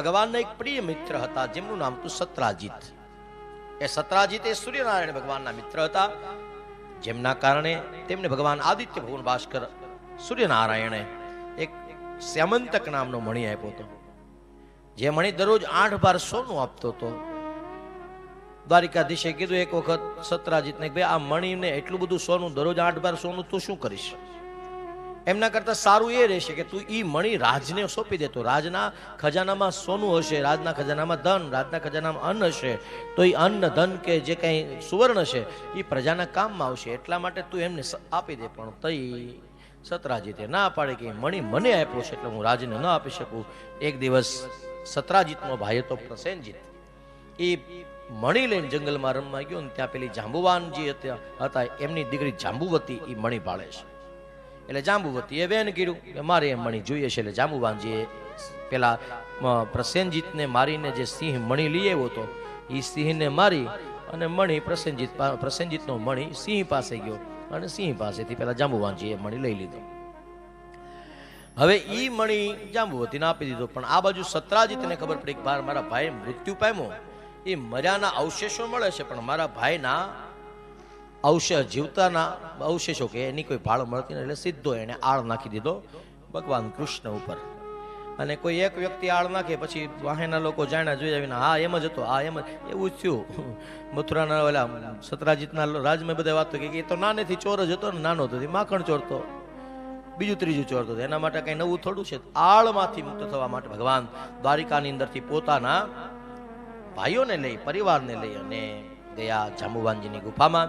ભગવાનના એક પ્રિય મિત્ર હતા, જેમનું નામ હતું સત્રાજીત. એ સત્રાજીત એ સૂર્યનારાયણ ભગવાનના મિત્ર હતા, જેમના કારણે તેમને ભગવાન આદિત્ય ભુવન ભાસ્કર સૂર્યનારાયણે એક શ્યામંતક નામનો મણી આપ્યો હતો, જે મણી દરરોજ આઠ બાર સોનું આપતો હતો. દ્વારિકાધીશે કીધું એક વખત સત્રાજીતને ભાઈ, આ મણીને એટલું બધું સોનું, દરરોજ આઠ બાર સોનું તું શું કરીશ? એમના કરતા સારું એ રહેશે કે તું ઈ મણી રાજને સોંપી દે. તો રાજના ખજાનામાં સોનું હશે, રાજના ખજાનામાં ધન, રાજના ખજાનામાં અન્ન હશે. તો એ અન્ન, ધન કે જે કંઈ સુવર્ણ છે એ પ્રજાના કામમાં આવશે. એટલા માટે તું એમને આપી દે. પણ તઈ સતરાજીતે ના પાડે કે એ મણી મને આપ્યો છે એટલે હું રાજને ન આપી શકું. એક દિવસ સતરાજીતનો ભાઈ હતો પ્રસેનજીત એ મણી લઈને જંગલમાં રમવા ગયો ને ત્યાં પેલી જાંબુવાનજી હતા હતા. એમની દીકરી જાંબુવતી એ મણી ભાળે છે. એટલે જાંબુવતી એ બેન કીધું કે મારે એ મણી જોઈએ છે. એટલે જાંબુવાનજીએ પેલા પ્રસેનજીતને મારીને જે સિંહ મણી લઈ આવ્યો હતો એ સિંહને મારી અને મણી પ્રસેનજીત પ્રસેનજીતનો મણી સિંહ પાસે ગયો અને સિંહ પાસેથી પેલા જાંબુવાનજીએ મણી લઈ લીધો. હવે એ મણી જાંબુવતીને આપી દીધો. પણ આ બાજુ સત્રાજીતને ખબર પડી કે મારા ભાઈ મૃત્યુ પામ્યો. એ મર્યાના અવશેષો મળે છે, પણ મારા ભાઈના અવશેષ જીવતાના અવશેષો કે એની કોઈ ભાળ મળતી નથી, એટલે સીધો એને આળ નાખી દીધો ભગવાન કૃષ્ણ ઉપર. અને કોઈ એક વ્યક્તિ આળ નાખે, પછી વાહેના લોકો જાણ્યા જોઈ આવીને, હા, એમ જ હતો, હા, એમ જ. એવું જ થયું. મથુરાના ઓલા સતરાજીતના રાજમાં બધા વાત કે એ તો નાનેથી ચોર જ હતો ને નાનો હતો માખણ ચોરતો બીજું ત્રીજું ચોરતો હતો એના માટે કંઈ નવું થોડું છે. આળમાંથી મુક્ત થવા માટે ભગવાન દ્વારિકાની અંદરથી પોતાના ભાઈઓને લઈ, પરિવારને લઈ અને ગયા જાંબુવાનજીની ગુફામાં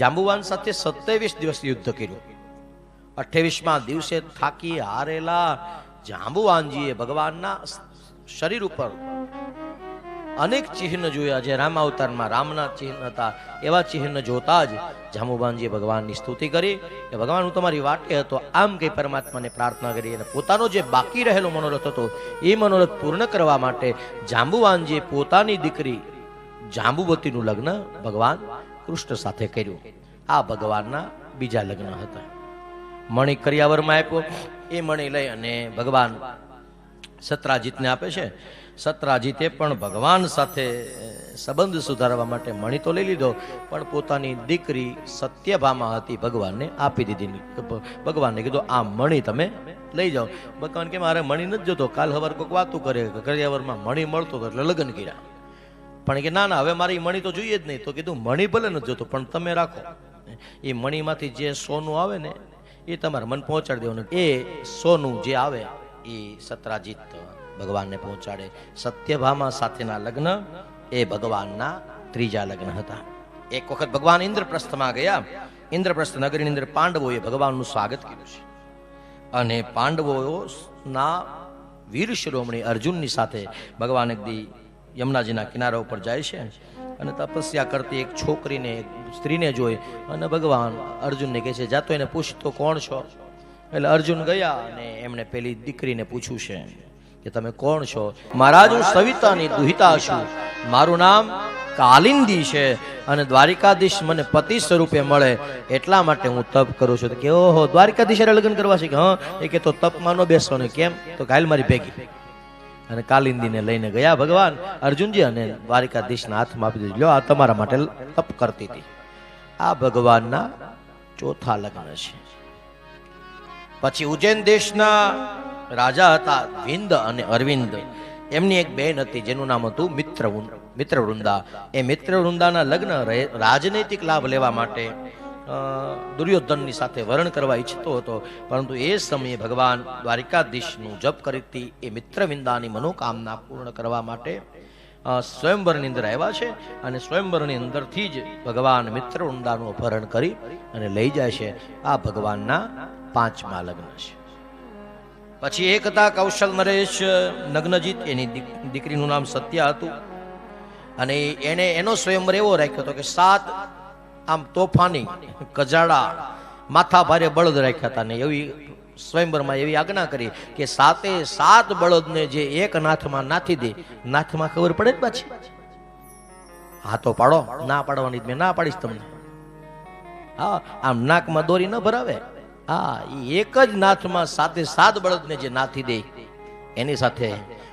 જાંબુવાન સાથે સત્યાવીસ દિવસ યુદ્ધ કર્યું. અઠ્યાવીસમાં દિવસે થાકી હારેલા જાંબુવાનજીએ ભગવાનના શરીર ઉપર અનેક ચિહ્ન જોયા જે રામ અવતારમાં રામના ચિહ્ન હતા. એવા ચિહ્ન જોતા જ જાંબુવાનજીએ ભગવાનની સ્તુતિ કરી કે ભગવાન, હું તમારી વાટે હતો. આમ કંઈ પરમાત્માને પ્રાર્થના કરી અને પોતાનો જે બાકી રહેલો મનોરથ હતો, એ મનોરથ પૂર્ણ કરવા માટે જાંબુવાનજીએ પોતાની દીકરી જાંબુવતીનું લગ્ન ભગવાન કૃષ્ણ સાથે કર્યું. આ ભગવાનના બીજા લગ્ન હતા. મણિ કરિયાવરમાં આપ્યો. એ મણિ લઈ અને ભગવાન સત્રાજીતને આપે છે. સત્રાજીતે પણ ભગવાન સાથે સંબંધ સુધારવા માટે મણિ તો લઈ લીધો, પણ પોતાની દીકરી સત્યભામાં હતી ભગવાનને આપી દીધી. ભગવાનને કીધું, આ મણિ તમે લઈ જાઓ. ભગવાન કે, મારે મણી નથી જોતો. કાલ હવાર કોઈક વાતું કરે. કરિયાવરમાં મણિ મળતો એટલે લગ્ન કર્યા. પણ કે, ના ના, હવે મારી મણી તો જોઈએ જ નહીં. તો કીધું, મણી ભલે નથી જોતો, પણ તમે રાખો. એ મણીમાંથી જે સોનું આવે ને, એ તમારે મન પહોંચાડી દેવાનું. એ સોનું જે આવે, એ સત્રાજીત ભગવાનને પહોંચાડે. સત્યભામા સાથેના લગ્ન, એ ભગવાનના ત્રીજા લગ્ન હતા. એક વખત ભગવાન ઇન્દ્રપ્રસ્થમાં ગયા. ઇન્દ્રપ્રસ્થ નગરીની અંદર પાંડવોએ ભગવાનનું સ્વાગત કર્યું છે. અને પાંડવોના વીર શિરોમણી અર્જુનની સાથે ભગવાન એક દી યમુનાજીના કિનારા ઉપર જાય છે અને તપસ્યા કરતી એક છોકરીને, એક સ્ત્રીને જોઈ અને ભગવાન અર્જુનને કહે છે જાતો એને પૂછ, તો કોણ છો? એટલે અર્જુન ગયા અને એમણે પેલી દીકરીને પૂછ્યું છે કે, તમે કોણ છો? મહારાજ, હું સવિતાની દુહિતા છું. મારું નામ કાલિંદી છે અને દ્વારિકાધીશ મને પતિ સ્વરૂપે મળે એટલા માટે હું તપ કરું છું. કે, ઓહો, દ્વારિકાધીશ લગ્ન કરવા છે? કે, હા. એ કે, તો તપમાં ન બેસો ને કેમ? તો કાલ મારી ભેગી. અને કાલિંદીને લઈને ગયા. ભગવાન અર્જુનજી અને દ્વારિકાધીશના હાથમાં આપી દીધું. લ્યો, આ તમારા માટે તપ કરતી હતી. આ ભગવાનના ચોથા લગ્ન છે. પછી ઉજ્જૈન દેશના રાજા હતા વિંદ અને અરવિંદ. એમની એક બેન હતી જેનું નામ હતું મિત્ર મિત્રવૃંદા. એ મિત્રવૃંદાના લગ્ન રાજનૈતિક લાભ લેવા માટે દુર્યોધનની સાથે વરણ કરવા ઈચ્છતો હતો, પરંતુ એ સમયે ભગવાન દ્વારિકાધીશનું જપ કરીતી એ મિત્રવિંદાની મનોકામના પૂર્ણ કરવા માટે સ્વયંવરની અંદર આવ્યા છે અને સ્વયંવરની અંદરથી જ ભગવાન મિત્રવૃંદાનું અપહરણ કરી અને લઈ જાય છે આ ભગવાનના પાંચમા લગ્ન છે. પછી એક હતા કૌશલ નરેશ, નગ્નજીત, એની દીકરીનું નામ સત્યા હતું. અને એને, એનો સ્વયંવર એવો રાખ્યો હતો કે સાત આમ તોફાની કજાડા માથા ભારે બળદ રાખ્યા હતા ને એવી સ્વયંવરમાં એવી આજ્ઞા કરી કે સાતે સાત બળદને જે એક નાથમાં નાથી દે, નાથમાં ખબર પડે જ પાછી. હા તો પાડો, ના પાડવાની મેં, ના પાડીશ તમને. હા, આમ નાકમાં દોરી ન ભરાવે. હા એક જ નાથમાં સાતે સાત બળદને જે નાથી દે, એની સાથે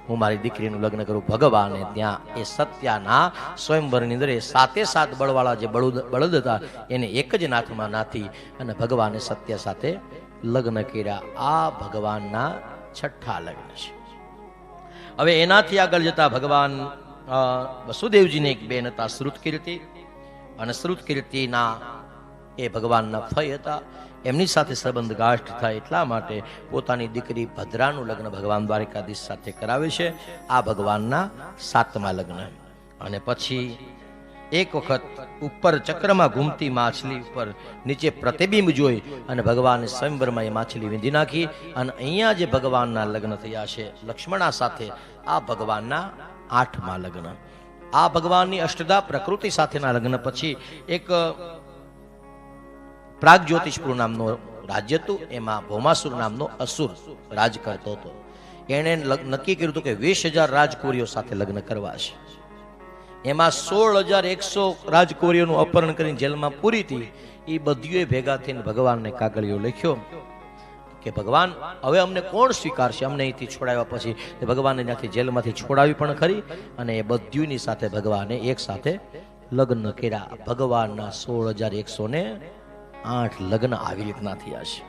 હું મારી દીકરીનું લગ્ન કરું ભગવાને ત્યાં એ સત્યાના સ્વયંવરની અંદર એ સાતે સાત બળવાળા જે બળદ બળદ હતા, એને એક જ નાથમાં નાથી અને ભગવાને સત્ય સાથે લગ્ન કર્યા. આ ભગવાનના છઠ્ઠા લગ્ન છે. હવે એનાથી આગળ જતા ભગવાન વસુદેવજીને એક બેન હતા શ્રુત કીર્તિ અને શ્રુત કીર્તિના એ ભગવાનના ફય હતા. એમની સાથે સંબંધ ગાઢ થાય એટલા માટે પોતાની દીકરી ભદ્રાનું લગ્ન ભગવાન દ્વારિકાધીશ સાથે કરાવે છે. આ ભગવાનના સાતમા લગ્ન. અને પછી એક વખત ઉપર ચક્રમાં ઘૂમતી માછલી ઉપર નીચે પ્રતિબિંબ જોઈ અને ભગવાને સ્વયંવરમાં એ માછલી વીંધી નાખી અને અહીંયા જે ભગવાનના લગ્ન થયા છે, લક્ષ્મણા સાથે, આ ભગવાનના આઠમા લગ્ન. આ ભગવાનની અષ્ટદા પ્રકૃતિ સાથેના લગ્ન પછી એક પ્રાગ જ્યોતિષપુર નામનો રાજ્ય હતું. એમાં ભૌમાસુર નામનો અસુર રાજ કરતો હતો. એણે નક્કી કર્યું હતું કે વીસ હજાર રાજકુરીઓ સાથે લગ્ન કરવા છે. એમાં સોળ હજાર એકસો રાજકુરીઓનું અપહરણ કરીને જેલમાં પૂરી હતી. એ બધીએ ભેગા થઈને ભગવાનને કાગળિયો લખ્યો કે, ભગવાન, હવે અમને કોણ સ્વીકારશે? અમને અહીંથી છોડાવ્યા પછી. ભગવાનને ત્યાંથી જેલમાંથી છોડાવી પણ ખરી અને એ બધીઓની સાથે ભગવાને એક સાથે લગ્ન કર્યા. ભગવાનના સોળ હજાર એકસો ને આઠ લગ્ન આવી રીતના થયા છે.